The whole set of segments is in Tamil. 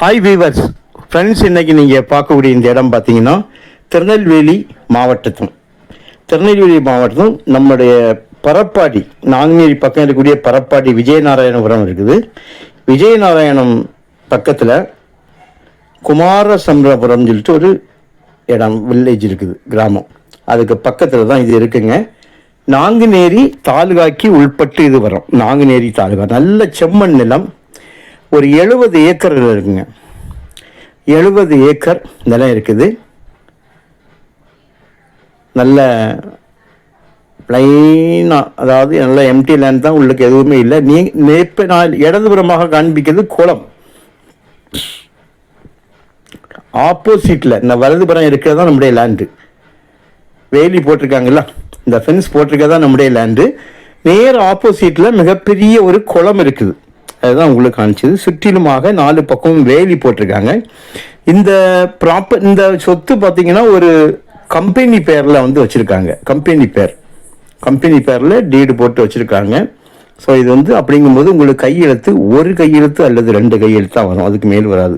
ஹாய் வீவர்ஸ் ஃப்ரெண்ட்ஸ் இன்றைக்கி நீங்கள் பார்க்கக்கூடிய இந்த இடம் பார்த்தீங்கன்னா திருநெல்வேலி மாவட்டத்தும். திருநெல்வேலி மாவட்டத்தும் நம்முடைய பரப்பாடி நாங்குநேரி பக்கம் இருக்கக்கூடிய பரப்பாடி விஜயநாராயணபுரம் இருக்குது. விஜயநாராயணம் பக்கத்தில் குமாரசந்திரபுரம் சொல்லிட்டு ஒரு இடம் வில்லேஜ் இருக்குது கிராமம். அதுக்கு பக்கத்தில் தான் இது இருக்குங்க. நாங்குநேரி தாலுகாக்கு உள்பட்டு இது வரும். நாங்குநேரி தாலுகா. நல்ல செம்மண் நிலம். ஒரு எழுபது ஏக்கர் இருக்குங்க. எழுபது ஏக்கர் நிலம் இருக்குது. நல்ல ப்ளைனாக அதாவது நல்ல எம்டி லேண்ட் தான் உள்ளுக்கு எதுவுமே இல்லை. நீ இப்போ நான் இடதுபுறமாக காண்பிக்கிறது குளம். ஆப்போசிட்டில் இந்த வலதுபுறம் இருக்கிறது தான் நம்முடைய லேண்டு வேலி போட்டிருக்காங்களா இந்த ஃபென்ஸ் போட்டிருக்கறது தான் நம்முடைய லேண்டு நேர் ஆப்போசிட்டில் மிகப்பெரிய ஒரு குளம் இருக்குது. அதுதான் உங்களுக்கு காமிச்சது சுற்றிலுமாக நாலு பக்கமும் வேலி போட்டிருக்காங்க. இந்த ப்ராப்பர் இந்த சொத்து பார்த்தீங்கன்னா ஒரு கம்பெனி பேரில் வந்து வச்சுருக்காங்க. கம்பெனி பேர். கம்பெனி பேரில் டீடு போட்டு வச்சுருக்காங்க. ஸோ இது வந்து அப்படிங்கும்போது உங்களுக்கு கையெழுத்து ஒரு கையெழுத்து அல்லது ரெண்டு கையெழுத்து தான் வரும். அதுக்கு மேல் வராது.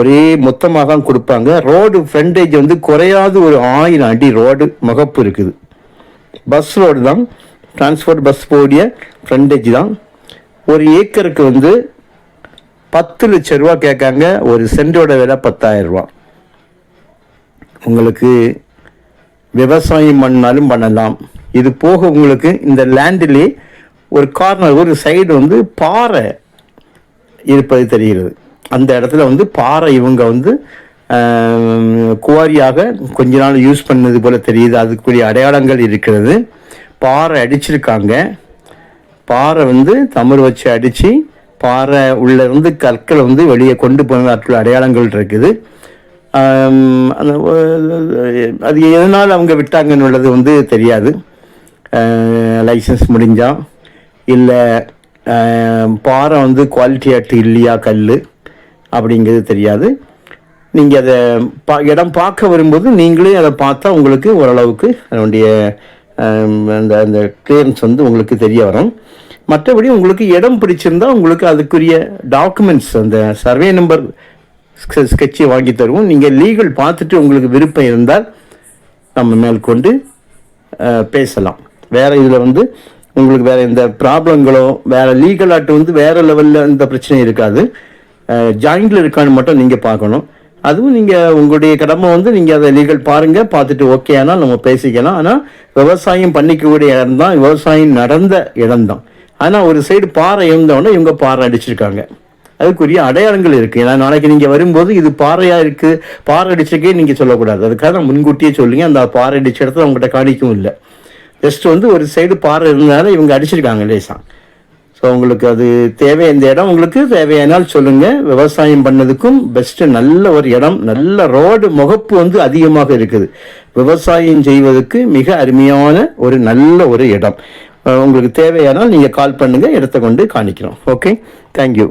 ஒரே மொத்தமாக தான் கொடுப்பாங்க. ரோடு ஃப்ரண்டேஜ் வந்து குறையாது ஒரு ஆயிரம் அடி ரோடு மகப்பு இருக்குது. பஸ் ரோடு தான். டிரான்ஸ்போர்ட் பஸ் போடிய ஃப்ரண்டேஜ் தான். ஒரு ஏக்கருக்கு வந்து பத்து லட்ச ரூபா கேட்காங்க ஒரு சென்டோட விலை பத்தாயிரம் ரூபா. உங்களுக்கு விவசாயம் பண்ணாலும் பண்ணலாம். இது போக உங்களுக்கு இந்த லேண்டிலே ஒரு கார்னர் ஒரு சைடு வந்து பாறை இருப்பது தெரிகிறது. அந்த இடத்துல வந்து பாறை இவங்க வந்து குவாரியாக கொஞ்ச நாள் யூஸ் பண்ணது போல் தெரியுது. அதுக்குரிய அடையாளங்கள் இருக்கிறது. பாறை அடிச்சிருக்காங்க. பாறை வந்து தமிழ் வச்சு அடித்து பாறை உள்ள இருந்து கற்களை வந்து வெளியே கொண்டு போனதாற்றுள்ள அடையாளங்கள் இருக்குது. அந்த அது எதனால் அவங்க விட்டாங்கன்னு உள்ளது வந்து தெரியாது. லைசன்ஸ் முடிஞ்சால் இல்லை பாறை வந்து குவாலிட்டி ஆட்டு இல்லையா கல் அப்படிங்கிறது தெரியாது. நீங்கள் அதை பா இடம் பார்க்க வரும்போது நீங்களே அதை பார்த்தா உங்களுக்கு ஓரளவுக்கு அதனுடைய அந்த அந்த கிளியரன்ஸ் வந்து உங்களுக்கு தெரிய வரும். மற்றபடி உங்களுக்கு இடம் பிடிச்சிருந்தால் உங்களுக்கு அதுக்குரிய டாக்குமெண்ட்ஸ் அந்த சர்வே நம்பர் ஸ்கெட்சை வாங்கி தருவோம். நீங்கள் லீகல் பார்த்துட்டு உங்களுக்கு விருப்பம் இருந்தால் நம்ம மேற்கொண்டு பேசலாம். வேறு இதில் வந்து உங்களுக்கு வேறு எந்த ப்ராப்ளங்களோ வேறு லீகல் ஆட்டு வந்து வேறு லெவலில் இந்த பிரச்சனை இருக்காது. ஜாயிண்டில் இருக்கான்னு மட்டும் நீங்கள் பார்க்கணும். அதுவும் நீங்கள் உங்களுடைய கடமை வந்து நீங்கள் அதை லீகல் பாருங்கள் பார்த்துட்டு ஓகே ஆனால் நம்ம பேசிக்கலாம். ஆனால் விவசாயம் பண்ணிக்கக்கூடிய இடம் தான் விவசாயம் நடந்த இடம் தான் ஆனால் ஒரு சைடு பாறை இருந்தவொடனே இவங்க பாறை அடிச்சிருக்காங்க. அதுக்குரிய அடையாளங்கள் இருக்குது ஏன்னா நாளைக்கு நீங்கள் வரும்போது இது பாறையாக இருக்குது பாறை அடிச்சிருக்கே நீங்கள் சொல்லக்கூடாது. அதுக்காக முன்கூட்டியே சொல்லுங்க அந்த பாறை அடிச்ச இடத்துல அவங்ககிட்ட காணிக்கும் இல்லை. ஜஸ்ட் வந்து ஒரு சைடு பாறை இருந்தனால இவங்க அடிச்சிருக்காங்க லேசாக ஸோ உங்களுக்கு அது தேவை இந்த இடம் உங்களுக்கு தேவையானால் சொல்லுங்கள் விவசாயம் பண்ணதுக்கும் பெஸ்ட்டு நல்ல ஒரு இடம் நல்ல ரோடு முகப்பு வந்து அதிகமாக இருக்குது. விவசாயம் செய்வதற்கு மிக அருமையான ஒரு நல்ல ஒரு இடம். உங்களுக்கு தேவையானால் நீங்கள் கால் பண்ணுங்கள் இடத்த கொண்டு காணிக்கிறோம் ஓகே தேங்க்யூ